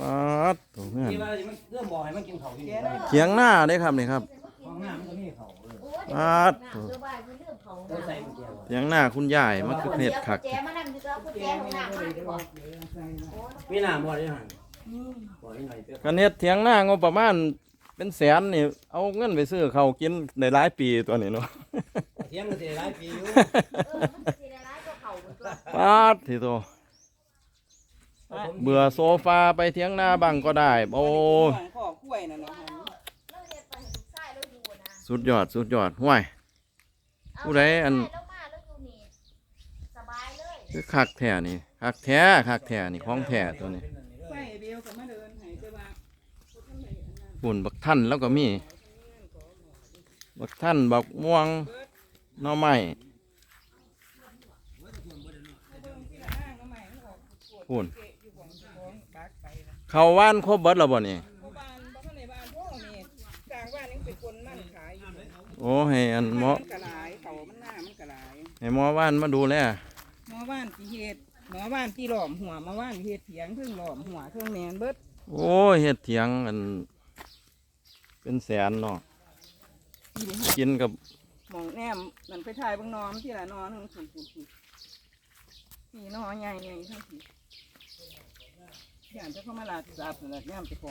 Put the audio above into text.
ปาดตัวเงื่อนที่ว่ามันเรื่องบ่อให้มันกินเขาที่นี่เขียงหน้าได้ครับนี่ครับห้องน้ำมันก็มีเขาเออปาดน้ำเสื้อบ้านคือเรื่องเขาเออใส่มันเกี่ยวเขียงหน้าคุณยายมันคือเห็ดคักแจมานั่งคือเอากุญแจของน้ำมาดีกว่ามีน้ำบ่อได้หันบ่อให้หน่อยเด้อกันเฮ็ดเถียงหน้างบประมาณเป็นแสนนี่เอาเงินไปซื้อเขาวกินได้หลายปีตัวนี้เนาะเทียมมันสิหลายปีอยู่เออมันสิได้ร้ายก็เขาเหมือนกันปาดทีโต เบื่อโซฟาไปเถียงหน้าบังก็ได้ โอ้ข้อกล้ยนะเฮ็ดไปให้ลูกชาะสุดยอดสุดยอดห่วยผู้ใดอันแล้วมาแล้วอยู่นี่สบายเลยคือคักแท้นี่คักแท้คักแท้นี่ของแท้ตัวนี้ปุ่นบักท่านแล้วก็มีบักท่านบักม่วงน่อไม้ปุ่น เขาว่านครบเบิดแล้วบ่นี่บ้านบ้านในบ้านพวกนี้กลางบ้านยังเป็นคนมั่นขายอยู่โอ้ให้อันหมอมันกระหลายเขามันหน้ามันกระหลายให้หมอว่านมาดูแลหมอบ้านที่เฮ็ดหมอบ้านที่หลอมหัวหมาบ้านที่เฮ็ดเถียงเพิ่งหลอมหัวเพิ่งแมนเบิดโอ้ยเฮ็ดเถียงอัน เป็นแสนเนาะกินกับหมองแนมนั่นไปถ่ายเบางนอมที่ละนอนทั้งสุดสุดนี่นอใหญ่ใหญ่ทั้งสุด อย่างจะเข้ามาลาดสาบนั่นแหละย่ามจะพอ